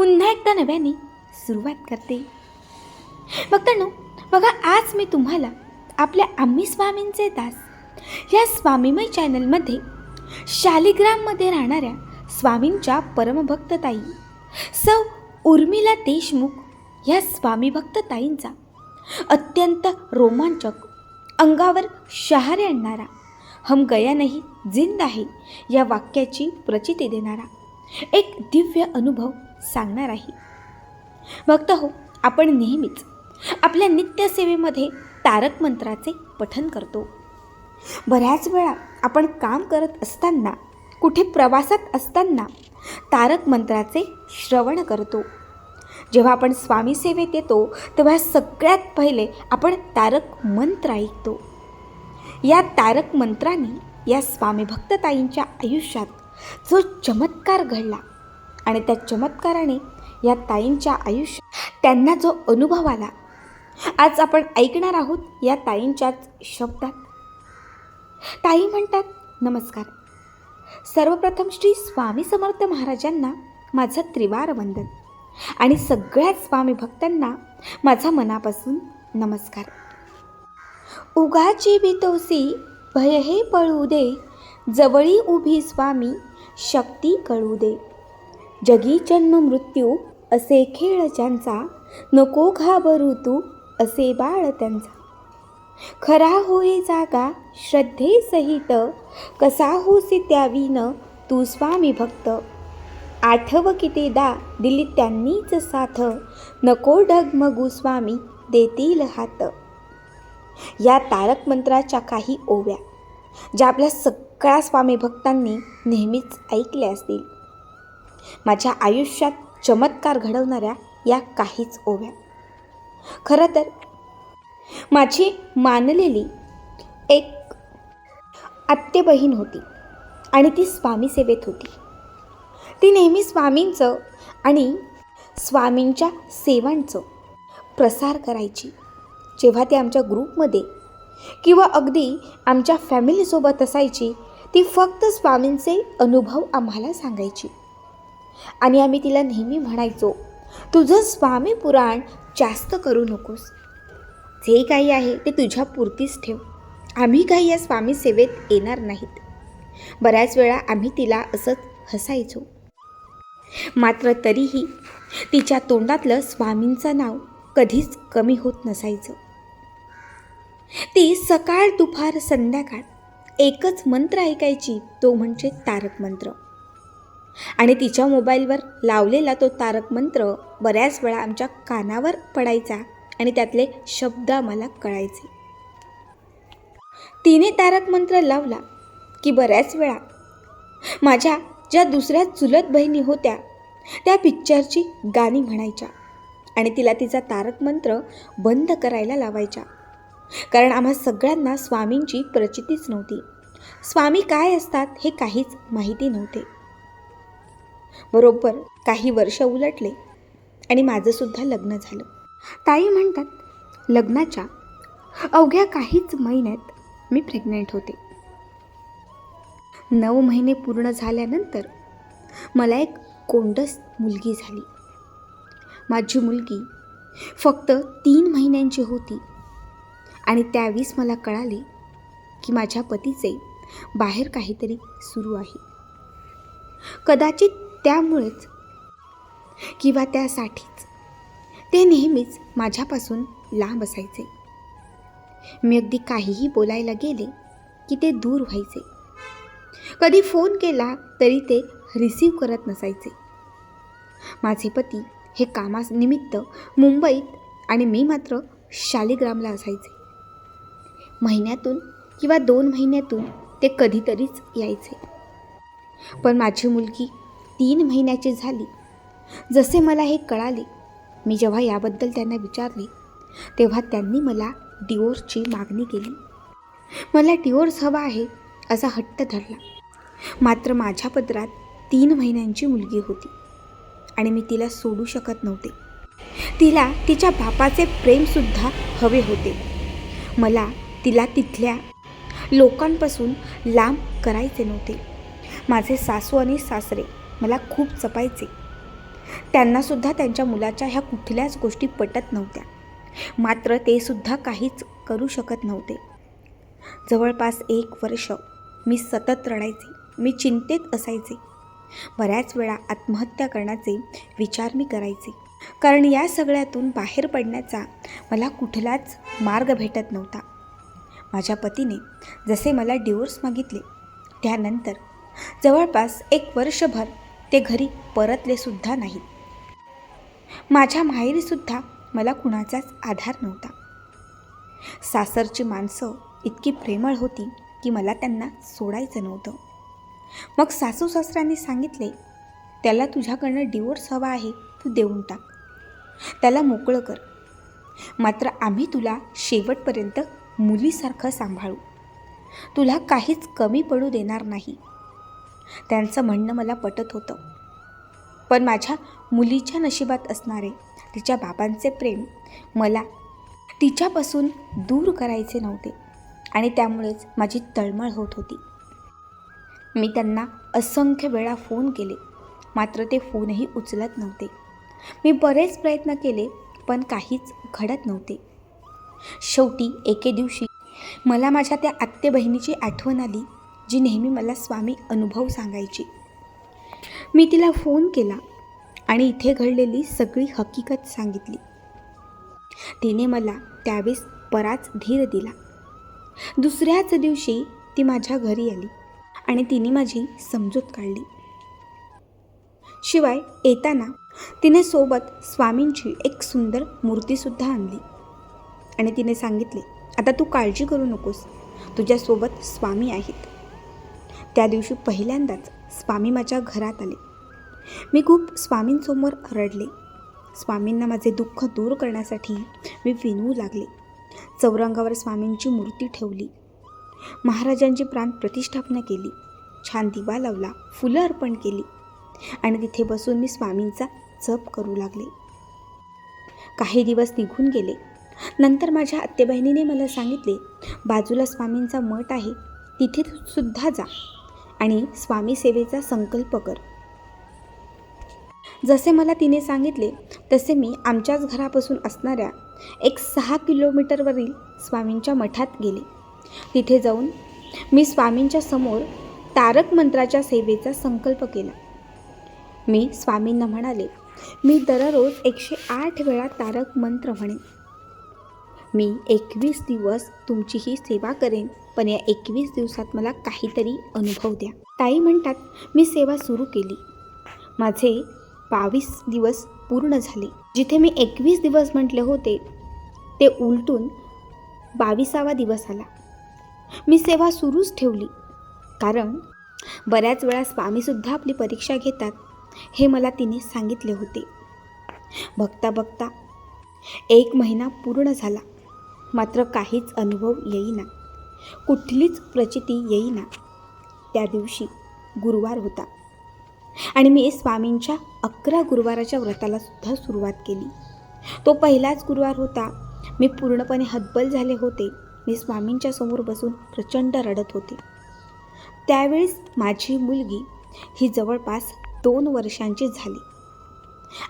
पुन्हा एकदा नव्याने सुरुवात करते. भक्तांनो बघा आज मी तुम्हाला आपल्या आम्ही स्वामींचे दास या स्वामीमय चॅनलमध्ये शालिग्राममध्ये राहणाऱ्या स्वामींच्या परमभक्तताई सौ उर्मिला देशमुख या स्वामी अत्यंत रोमांचक अंगावर शहारे आणणारा हम गया नाही जिंद आहे या वाक्याची प्रचिती देणारा एक दिव्य अनुभव सांगणार आहे. भक्त हो आपण नेहमीच आपल्या नित्यसेवेमध्ये तारक मंत्राचे पठन करतो. बऱ्याच वेळा आपण काम करत असताना कुठे प्रवासात असताना तारक मंत्राचे श्रवण करतो. जेव्हा आपण स्वामी सेवेत येतो तेव्हा सगळ्यात पहिले आपण तारक मंत्र ऐकतो. या तारक मंत्राने या स्वामी भक्तताईंच्या आयुष्यात जो चमत्कार घडला आणि त्या चमत्काराने या ताईंच्या आयुष्यात त्यांना जो अनुभव आला आज आपण ऐकणार आहोत या ताईंच्याच शब्दात. ताई म्हणतात नमस्कार. सर्वप्रथम श्री स्वामी समर्थ महाराजांना माझं त्रिवार वंदन आणि सगळ्याच स्वामी भक्तांना माझा मनापासून नमस्कार. उगाची बितोसी भय हे पळू दे जवळी उभी स्वामी शक्ती कळू दे. जगी जन्म मृत्यू असे खेळ ज्यांचा नको घाबरू तू असे बाळ त्यांचा. खरा होई जागा श्रद्धेसहित कसा होसी त्यावीन तू स्वामी भक्त. आठव कितीदा दिली त्यांनीच साथ नको डगमगू स्वामी देतील हात. या तारक मंत्राच्या काही ओव्या ज्या आपल्या सगळ्या स्वामी भक्तांनी नेहमीच ऐकल्या असतील. माझ्या आयुष्यात चमत्कार घडवणाऱ्या या काहीच ओव्या. खरं तर माझी मानलेली एक आत्ते बहीण होती आणि ती स्वामी सेवेत होती. ती नेहमी स्वामींचं आणि स्वामींच्या सेवांचं प्रसार करायची. जेव्हा ती आमच्या ग्रुपमध्ये किंवा अगदी आमच्या फॅमिलीसोबत असायची ती फक्त स्वामींचे अनुभव आम्हाला सांगायची. आणि आम्ही तिला नेहमी म्हणायचो तुझं स्वामी पुराण जास्त करू नकोस. जे काही आहे ते तुझ्या पुरतीच ठेव. आम्ही काही या स्वामी सेवेत येणार नाहीत. बऱ्याच वेळा आम्ही तिला असंच हसायचो. मात्र तरीही तिच्या तोंडातलं स्वामींचं नाव कधीच कमी होत नसायचं. ती सकाळ दुपार संध्याकाळ एकच मंत्र ऐकायची तो म्हणजे तारक मंत्र आणि तिच्या मोबाईलवर लावलेला तो तारक मंत्र बऱ्याच वेळा आमच्या कानावर पडायचा आणि त्यातले शब्द आम्हाला कळायचे. तिने तारक मंत्र लावला की बऱ्याच वेळा माझ्या ज्या दुसऱ्या चुलत बहिणी होत्या त्या पिक्चरची गाणी म्हणायच्या आणि तिला तिचा तारक मंत्र बंद करायला लावायच्या. कारण आम्हा सगळ्यांना स्वामींची प्रचितीच नव्हती. स्वामी काय असतात हे काहीच माहिती नव्हते. बरोबर काही वर्ष उलटले आणि माझंसुद्धा लग्न झालं. ताई म्हणतात लग्नाच्या अवघ्या काहीच महिन्यात मी प्रेग्नेंट होते. नऊ महिने पूर्ण झाल्यानंतर मला एक कोंडस मुलगी झाली. माझी मुलगी फक्त तीन महिन्यांची होती आणि त्यावेळीस मला कळाले की माझ्या पतीचे बाहेर काहीतरी सुरू आहे. कदाचित त्यामुळेच किंवा त्यासाठीच ते नेहमीच माझ्यापासून लांब असायचे. मी अगदी काहीही बोलायला गेले की ते दूर व्हायचे. कधी फोन केला तरी ते रिसीव करत नसायचे. माझे पती हे कामानिमित्त मुंबईत आणि मी मात्र शालिग्रामला असायचे. महिन्यातून किंवा दोन महिन्यातून ते कधीतरीच यायचे. पण माझी मुलगी तीन महिन्याची झाली. जसे मला हे कळाले मी जेव्हा याबद्दल त्यांना विचारले तेव्हा त्यांनी मला डिओर्सची मागणी केली. मला डिओर्स हवा आहे असा हट्ट धरला. मात्र माझ्या पदरात तीन महिन्यांची मुलगी होती आणि मी तिला सोडू शकत नव्हते. तिला तिच्या बापाचे प्रेमसुद्धा हवे होते. मला तिला तिथल्या लोकांपासून लांब करायचे नव्हते. माझे सासू आणि सासरे मला खूप जपायचे. त्यांनासुद्धा त्यांच्या मुलाच्या ह्या कुठल्याच गोष्टी पटत नव्हत्या. मात्र ते सुद्धा काहीच करू शकत नव्हते. जवळपास एक वर्ष मी सतत रडायचे. मी चिंतेत असायचे. बऱ्याच वेळा आत्महत्या करण्याचे विचार मी करायचे. कारण या सगळ्यातून बाहेर पडण्याचा मला कुठलाच मार्ग भेटत नव्हता. माझ्या पतीने जसे मला डिवोर्स मागितले त्यानंतर जवळपास एक वर्षभर ते घरी परतलेसुद्धा नाहीत. माझ्या माहेरीसुद्धा मला कुणाचाच आधार नव्हता. सासरची माणसं इतकी प्रेमळ होती की मला त्यांना सोडायचं नव्हतं. मग सासू सासऱ्यांनी सांगितले त्याला तुझ्याकडनं डिवोर्स हवा आहे तू देऊन टाक. त्याला मोकळं कर. मात्र आम्ही तुला शेवटपर्यंत मुलीसारखं सांभाळू. तुला काहीच कमी पडू देणार नाही. त्यांचं म्हणणं मला पटत होतं. पण माझ्या मुलीच्या नशिबात असणारे तिच्या बाबांचे प्रेम मला तिच्यापासून दूर करायचे नव्हते आणि त्यामुळेच माझी तळमळ होत होती. मी त्यांना असंख्य वेळा फोन केले मात्र ते फोनही उचलत नव्हते. मी बरेच प्रयत्न केले पण काहीच घडत नव्हते. शेवटी एके दिवशी मला माझ्या त्या आत्ते बहिणीची आठवण आली. जी नेहमी मला स्वामी अनुभव सांगायची. मी तिला फोन केला आणि इथे घडलेली सगळी हकीकत सांगितली. तिने मला त्यावेळेस बराच धीर दिला. दुसऱ्याच दिवशी ती माझ्या घरी आली आणि तिने माझी समजूत काढली. शिवाय येताना तिने सोबत स्वामींची एक सुंदर मूर्तीसुद्धा आणली आणि तिने सांगितले आता तू काळजी करू नकोस. तुझ्यासोबत स्वामी आहेत. त्या दिवशी पहिल्यांदाच स्वामी माझ्या घरात आले. मी खूप स्वामींसमोर रडले. स्वामींना माझे दुःख दूर करण्यासाठी मी विनवू लागले. चौरंगावर स्वामींची मूर्ती ठेवली. महाराजांची प्राण प्रतिष्ठापना केली. छान दिवा लावला फुलं अर्पण केली आणि तिथे बसून मी स्वामींचा जप करू लागले. काही दिवस निघून गेले. नंतर माझ्या आत्तेबहिणीने मला सांगितले बाजूला स्वामींचा मठ आहे तिथे सुद्धा जा. आणि स्वामी सेवेचा संकल्प कर. जसे मला तिने सांगितले तसे मी आमच्याच घरापासून असणाऱ्या एक सहा किलोमीटरवरील स्वामींच्या मठात गेले. तिथे जाऊन मी स्वामींच्या समोर तारक मंत्राच्या सेवेचा संकल्प केला. मी स्वामींना म्हणाले मी दररोज एकशे आठ वेळा तारक मंत्र म्हणेन. मी एकवीस दिवस तुमची ही सेवा करेन पण या एकवीस दिवसात मला काहीतरी अनुभव द्या. ताई म्हणतात मी सेवा सुरू केली. माझे बावीस दिवस पूर्ण झाले. जिथे मी एकवीस दिवस म्हटले होते ते उलटून बावीसावा दिवस आला. मी सेवा सुरूच ठेवली. कारण बऱ्याच वेळा स्वामीसुद्धा आपली परीक्षा घेतात हे मला तिने सांगितले होते. बघता बघता एक महिना पूर्ण झाला. मात्र काहीच अनुभव येईना. कुठलीच प्रचिती येईना. त्या दिवशी गुरुवार होता. आणि मी स्वामींच्या अकरा गुरुवाराच्या व्रताला सुद्धा सुरुवात केली. तो पहिलाच गुरुवार होता. मी पूर्णपणे हतबल झाले होते. मी स्वामींच्या समोर बसून प्रचंड रडत होते. त्यावेळेस माझी मुलगी ही जवळपास दोन वर्षांची झाली.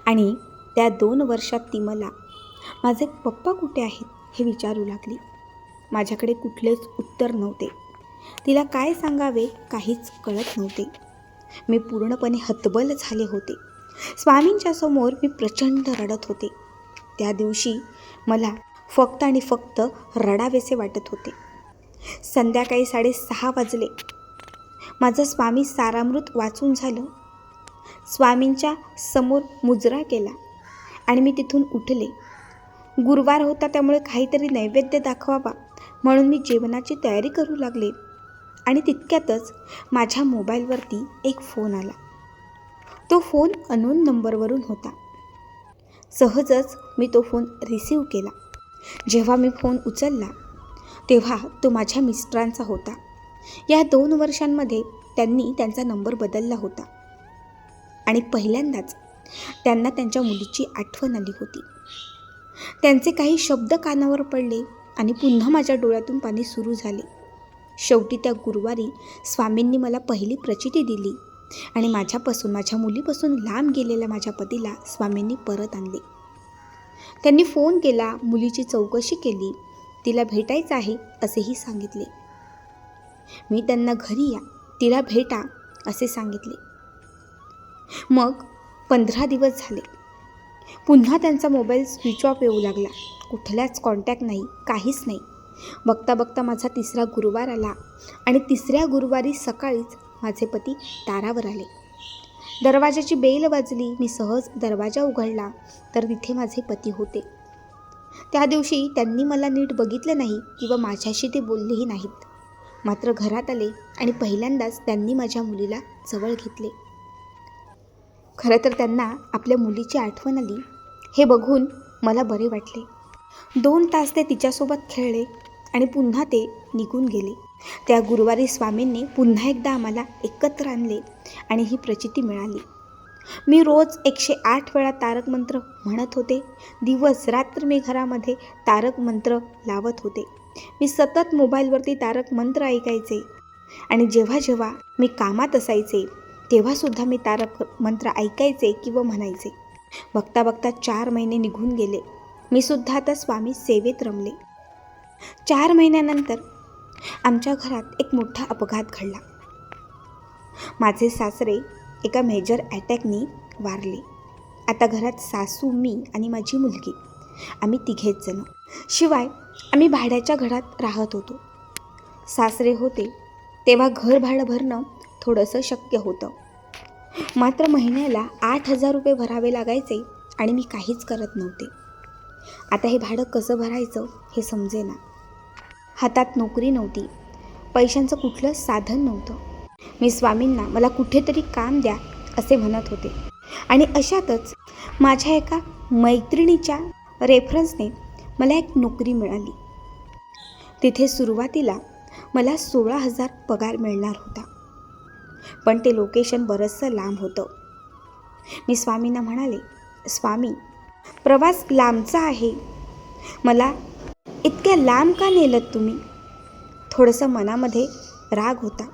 आणि त्या दोन वर्षात ती मला माझे पप्पा कुठे आहेत? हे विचारू लागली. माझ्याकडे कुठलेच उत्तर नव्हते. तिला काय सांगावे काहीच कळत नव्हते. मी पूर्णपणे हतबल झाले होते. स्वामींच्या समोर मी प्रचंड रडत होते. त्या दिवशी मला फक्त आणि फक्त रडावेसे वाटत होते. संध्याकाळी साडेसहा वाजले. माझं स्वामी सारामृत वाचून झालं. स्वामींच्या समोर मुजरा केला आणि मी तिथून उठले. गुरुवार होता त्यामुळे काहीतरी नैवेद्य दाखवावा म्हणून मी जेवणाची तयारी करू लागले. आणि तितक्यातच माझ्या मोबाईलवरती एक फोन आला. तो फोन अनोन नंबरवरून होता. सहजच मी तो फोन रिसीव केला. जेव्हा मी फोन उचलला तेव्हा तो माझ्या मिस्टरांचा होता. या दोन वर्षांमध्ये त्यांनी त्यांचा नंबर बदलला होता. आणि पहिल्यांदाच त्यांना त्यांच्या मुलीची आठवण आली होती. त्यांचे काही शब्द कानावर पडले आणि पुन्हा माझ्या डोळ्यातून पाणी सुरू झाले. शेवटी त्या गुरुवारी स्वामींनी मला पहिली प्रचिती दिली आणि माझ्यापासून माझ्या मुलीपासून लांब गेलेल्या माझ्या पतीला स्वामींनी परत आणले. त्यांनी फोन केला मुलीची चौकशी केली तिला भेटायचं आहे असेही सांगितले. मी त्यांना घरी या तिला भेटा असे सांगितले. मग पंधरा दिवस झाले. पुन्हा त्यांचा मोबाईल स्विच ऑफ येऊ लागला. कुठल्याच कॉन्टॅक्ट नाही काहीच नाही. बघता बघता माझा तिसरा गुरुवार आला आणि तिसऱ्या गुरुवारी सकाळीच माझे पती दारावर आले. दरवाजाची बेल वाजली मी सहज दरवाजा उघडला तर तिथे माझे पती होते. त्या दिवशी त्यांनी मला नीट बघितलं नाही किंवा माझ्याशी ते बोललेही नाहीत. मात्र घरात आले आणि पहिल्यांदाच त्यांनी माझ्या मुलीला जवळ घेतले. खरं तर त्यांना आपल्या मुलीची आठवण आली. हे बघून मला बरे वाटले. दोन तास ते तिच्यासोबत खेळले आणि पुन्हा ते निघून गेले. त्या गुरुवारी स्वामींनी पुन्हा एकदा आम्हाला एकत्र आणले आणि ही प्रचिती मिळाली. मी रोज एकशे आठ वेळा तारक मंत्र म्हणत होते. दिवस रात्र मी घरामध्ये तारक मंत्र लावत होते. मी सतत मोबाईलवरती तारक मंत्र ऐकायचे आणि जेव्हा जेव्हा मी कामात असायचे तेव्हासुद्धा मी तारक मंत्र ऐकायचे किंवा म्हणायचे. बघता बघता चार महिने निघून गेले. मी सुद्धा आता स्वामी सेवेत रमले. चार महिन्यानंतर आमच्या घरात एक मोठा अपघात घडला. माझे सासरे एका मेजर अटॅकनी वारले. आता घरात सासू मी आणि माझी मुलगी. आम्ही तिघेच जण. शिवाय आम्ही भाड्याच्या घरात राहत होतो. सासरे होते तेव्हा घर भाडं भरणं थोडंसं शक्य होतं. मात्र महिन्याला आठ हजार रुपये भरावे लागायचे आणि मी काहीच करत नव्हते. आता हे भाडं कसं भरायचं हे समजेना. हातात नोकरी नव्हती. पैशांचं कुठलं साधन नव्हतं. मी स्वामींना मला कुठेतरी काम द्या असे म्हणत होते. आणि अशातच माझ्या एका मैत्रिणीच्या रेफरन्सने मला एक नोकरी मिळाली. तिथे सुरुवातीला मला सोळा हजार पगार मिळणार होता. पण ते लोकेशन बरंचसं लांब होतं. मी स्वामींना म्हणाले स्वामी प्रवास लांबचा आहे. मला इतक्या लांब का नेलत तुम्ही? थोडंसं मनामध्ये राग होता.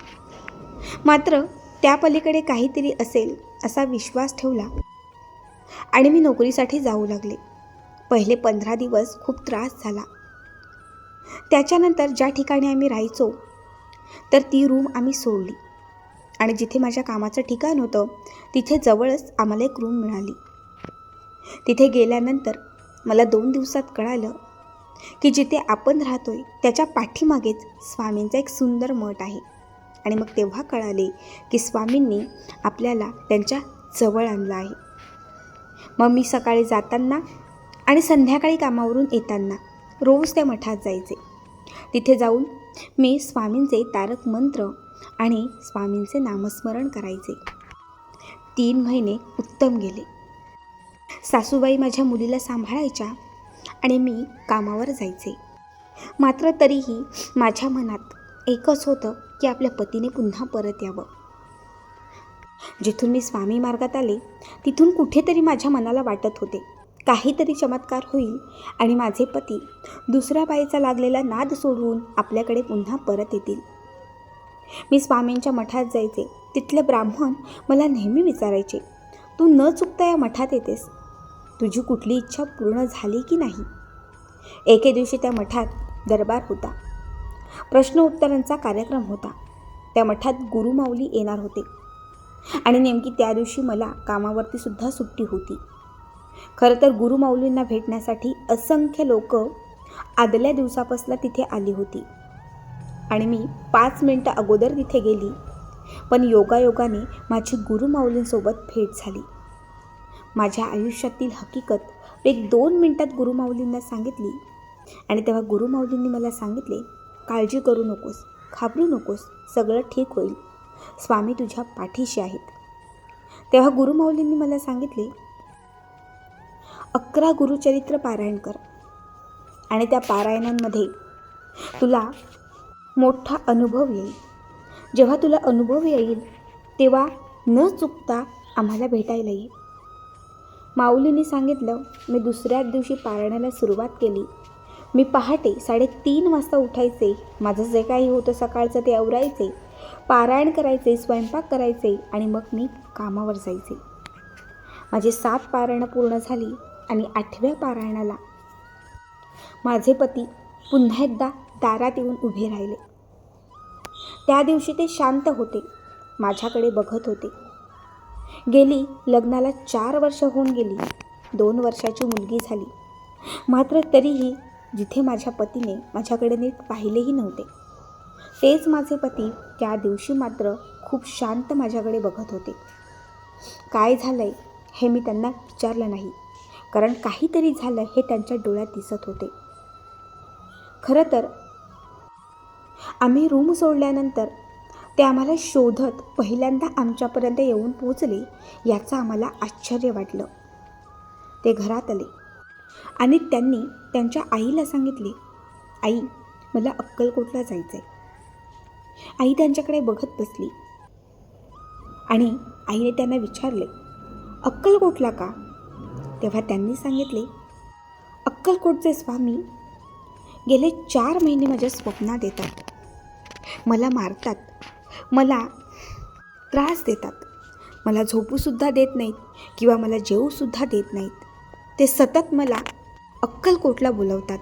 मात्र त्या पलीकडे काहीतरी असेल असा विश्वास ठेवला आणि मी नोकरीसाठी जाऊ लागले. पहिले पंधरा दिवस खूप त्रास झाला. त्याच्यानंतर ज्या ठिकाणी आम्ही राहायचो तर ती रूम आम्ही सोडली. आणि जिथे माझ्या कामाचं ठिकाण होतं तिथे जवळच आम्हाला एक रूम मिळाली. तिथे गेल्यानंतर मला दोन दिवसात कळालं की जिथे आपण राहतोय त्याच्या पाठीमागेच स्वामींचा एक सुंदर मठ आहे. आणि मग तेव्हा कळाले की स्वामींनी आपल्याला त्यांच्या जवळ आणलं आहे. मग मी सकाळी जाताना आणि संध्याकाळी कामावरून येताना रोज त्या मठात जायचे. तिथे जाऊन मी स्वामींचे तारक मंत्र आणि स्वामींचे नामस्मरण करायचे. तीन महिने उत्तम गेले. सासूबाई माझ्या मुलीला सांभाळायच्या आणि मी कामावर जायचे. मात्र तरीही माझ्या मनात एकच होतं की आपल्या पतीने पुन्हा परत यावं. जिथून मी स्वामी मार्गात आले तिथून कुठेतरी माझ्या मनाला वाटत होते. काहीतरी चमत्कार होईल आणि माझे पती दुसऱ्या बाईचा लागलेला नाद सोडवून आपल्याकडे पुन्हा परत येतील. मी स्वामींच्या मठात जायचे. तिथले ब्राह्मण मला नेहमी विचारायचे तू न चुकता या मठात येतेस. तुझी कुठली इच्छा पूर्ण झाली की नाही? एके दिवशी त्या मठात दरबार होता. प्रश्न उत्तरांचा कार्यक्रम होता. त्या मठात गुरुमाऊली येणार होते. आणि नेमकी त्या दिवशी मला कामावरती सुद्धा सुट्टी होती. खरं तर गुरुमाऊलींना भेटण्यासाठी असंख्य लोक आदल्या दिवसापासून तिथे आली होती. आणि मी पाच मिनटं अगोदर तिथे गेली. पण योगायोगाने माझी गुरुमाऊलींसोबत भेट झाली. माझ्या आयुष्यातील हकीकत एक दोन मिनटात गुरुमाऊलींना सांगितली. आणि तेव्हा गुरुमाऊलींनी मला सांगितले काळजी करू नकोस घाबरू नकोस सगळं ठीक होईल. स्वामी तुझ्या पाठीशी आहेत. तेव्हा गुरुमाऊलींनी मला सांगितले अकरा गुरुचरित्र पारायण कर. आणि त्या पारायणांमध्ये तुला मोठा अनुभव येईल. जेव्हा तुला अनुभव येईल तेव्हा न चुकता आम्हाला भेटायला ये. माऊलीने सांगितलं मी दुसऱ्याच दिवशी पारायणाला सुरुवात केली. मी पहाटे साडेतीन वाजता उठायचे. माझं जे काही होतं सकाळचं ते आवरायचे. पारायण करायचे स्वयंपाक करायचे आणि मग मी कामावर जायचे. माझे सात पारायणं पूर्ण झाली आणि आठव्या पारायणाला माझे पती पुन्हा एकदा दारात येऊन उभे राहिले. त्या दिवशी ते शांत होते माझ्याकडे बघत होते. गेली लग्नाला चार वर्ष होऊन गेली दोन वर्षाची मुलगी झाली. मात्र तरीही जिथे माझ्या पतीने माझ्याकडे नीट पाहिलेही नव्हते तेच माझे पती त्या दिवशी मात्र खूप शांत माझ्याकडे बघत होते. काय झालं आहे हे मी त्यांना विचारलं नाही कारण काहीतरी झालं हे त्यांच्या डोळ्यात दिसत होते. खरं तर आम्ही रूम सोडल्यानंतर ते आम्हाला शोधत पहिल्यांदा आमच्यापर्यंत येऊन पोचले याचं आम्हाला आश्चर्य वाटलं. ते घरात आले आणि त्यांनी त्यांच्या आईला सांगितले आई मला अक्कलकोटला जायचं आहे आई त्यांच्याकडे बघत बसली आणि आईने त्यांना विचारले अक्कलकोटला का? तेव्हा त्यांनी सांगितले अक्कलकोटचे स्वामी गेले चार महिने माझ्या स्वप्नात येतात. मला मारतात. मला त्रास देतात. मला झोपूसुद्धा देत नाहीत किंवा मला जेवूसुद्धा देत नाहीत. ते सतत मला अक्कलकोटला बोलवतात.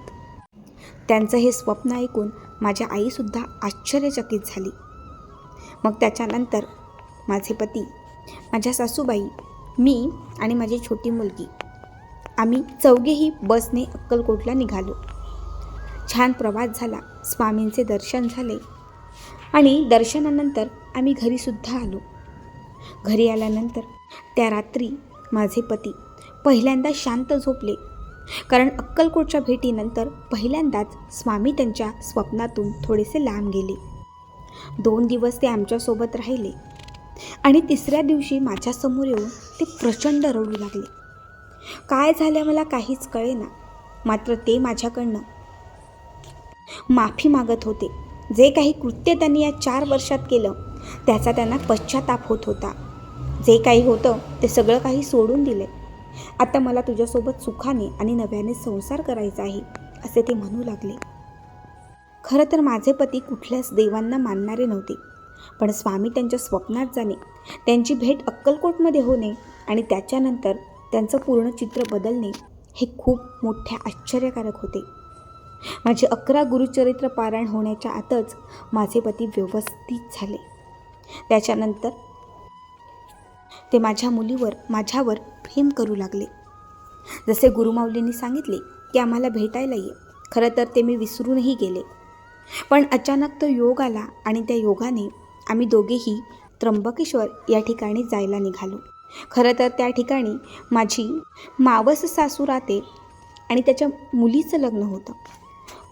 त्यांचं हे स्वप्न ऐकून माझ्या आईसुद्धा आश्चर्यचकित झाली. मग त्याच्यानंतर माझे पती माझ्या सासूबाई मी आणि माझी छोटी मुलगी. आम्ही चौघेही बसने अक्कलकोटला निघालो. छान प्रवास झाला. स्वामींचे दर्शन झाले. आणि दर्शनानंतर आम्ही घरीसुद्धा आलो. घरी आल्यानंतर त्या रात्री माझे पती पहिल्यांदा शांत झोपले. कारण अक्कलकोटच्या भेटीनंतर पहिल्यांदाच स्वामी त्यांच्या स्वप्नातून थोडेसे लांब गेले. दोन दिवस ते आमच्यासोबत राहिले. आणि तिसऱ्या दिवशी माझ्यासमोर येऊन ते प्रचंड रडू लागले. काय झालं मला काहीच कळेना. मात्र ते माझ्याकडनं माफी मागत होते. जे काही कृत्य त्यांनी या चार वर्षात केलं त्याचा त्यांना पश्चाताप होत होता. जे काही होतं ते सगळं काही सोडून दिले. आता मला तुझ्यासोबत सुखाने आणि नव्याने संसार करायचा आहे असे ते म्हणू लागले. खरं तर माझे पती कुठल्याच देवांना मानणारे नव्हते. पण स्वामी त्यांच्या स्वप्नात जाणे त्यांची भेट अक्कलकोटमध्ये होणे आणि त्याच्यानंतर त्यांचं पूर्ण चित्र बदलणे हे खूप मोठे आश्चर्यकारक होते. माझे अकरा गुरुचरित्र पारायण होण्याच्या आतच माझे पती व्यवस्थित झाले. त्याच्यानंतर ते माझ्या मुलीवर माझ्यावर प्रेम करू लागले. जसे गुरुमाऊलींनी सांगितले की आम्हाला भेटायला ये खरं तर ते मी विसरूनही गेले. पण अचानक तो योग आला आणि त्या योगाने आम्ही दोघेही त्र्यंबकेश्वर या ठिकाणी जायला निघालो. खरं तर त्या ठिकाणी माझी मावस सासू राहते आणि त्याच्या मुलीचं लग्न होतं.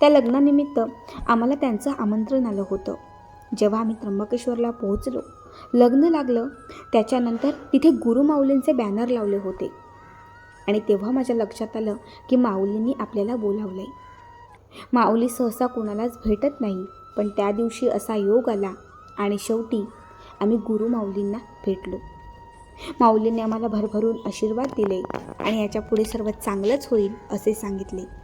त्या लग्नानिमित्त आम्हाला त्यांचं आमंत्रण आलं होतं. जेव्हा आम्ही त्र्यंबकेश्वरला पोहोचलो लग्न लागलं त्याच्यानंतर तिथे गुरुमाऊलींचे बॅनर लावले होते. आणि तेव्हा माझ्या लक्षात आलं की माऊलींनी आपल्याला बोलावलं आहे माऊली सहसा कोणालाच भेटत नाही पण त्या दिवशी असा योग आला आणि शेवटी आम्ही गुरुमाऊलींना भेटलो. माऊलींनी आम्हाला भरभरून आशीर्वाद दिले आणि याच्यापुढे सर्व चांगलंच होईल असे सांगितले.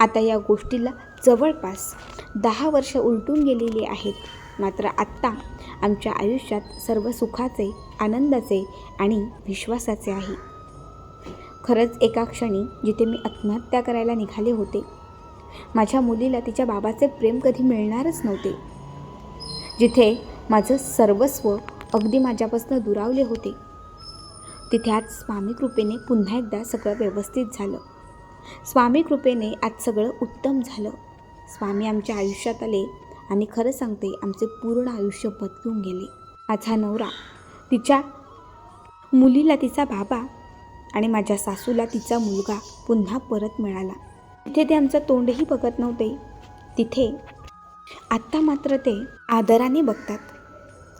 आता या गोष्टीला जवळपास दहा वर्ष उलटून गेलेली आहेत. मात्र आत्ता आमच्या आयुष्यात सर्व सुखाचे आनंदाचे आणि विश्वासाचे आहे. खरंच एका क्षणी जिथे मी आत्महत्या करायला निघाले होते माझ्या मुलीला तिच्या बाबाचे प्रेम कधी मिळणारच नव्हते. जिथे माझं सर्वस्व अगदी माझ्यापासून दुरावले होते तिथे आज स्वामी कृपेने पुन्हा एकदा सगळं व्यवस्थित झालं. स्वामी कृपेने आज सगळं उत्तम झालं. स्वामी आमच्या आयुष्यात आले आणि खरं सांगते आमचे पूर्ण आयुष्य बदलून गेले. माझा नवरा तिच्या मुलीला तिचा बाबा आणि माझ्या सासूला तिचा मुलगा पुन्हा परत मिळाला. तिथे ते आमचं तोंडही बघत नव्हते. तिथे आत्ता मात्र ते आदराने बघतात.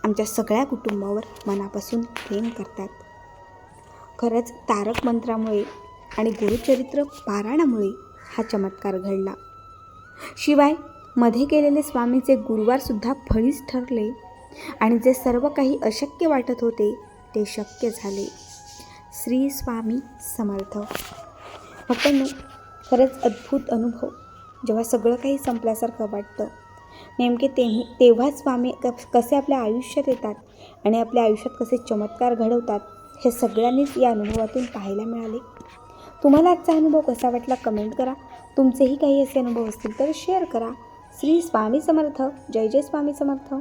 आमच्या सगळ्या कुटुंबावर मनापासून प्रेम करतात. खरंच तारक मंत्रामुळे आणि गुरुचरित्र पारायणामुळे हा चमत्कार घडला. शिवायमध्ये केलेले स्वामीचे गुरुवारसुद्धा फळीच ठरले आणि जे सर्व काही अशक्य वाटत होते ते शक्य झाले. श्री स्वामी समर्थ. भक्तांनो खरंच अद्भुत अनुभव. जेव्हा सगळं काही संपल्यासारखं वाटतं नेमके ते तेव्हा स्वामी क कसे आपल्या आयुष्यात येतात आणि आपल्या आयुष्यात कसे चमत्कार घडवतात हे सगळ्यांनीच या अनुभवातून पाहायला मिळाले. तुम्हाला आजचा अनुभव कसा वाटला कमेंट करा. तुमचेही काही असे अनुभव असतील तर शेअर करा. श्री स्वामी समर्थ. जय जय स्वामी समर्थ.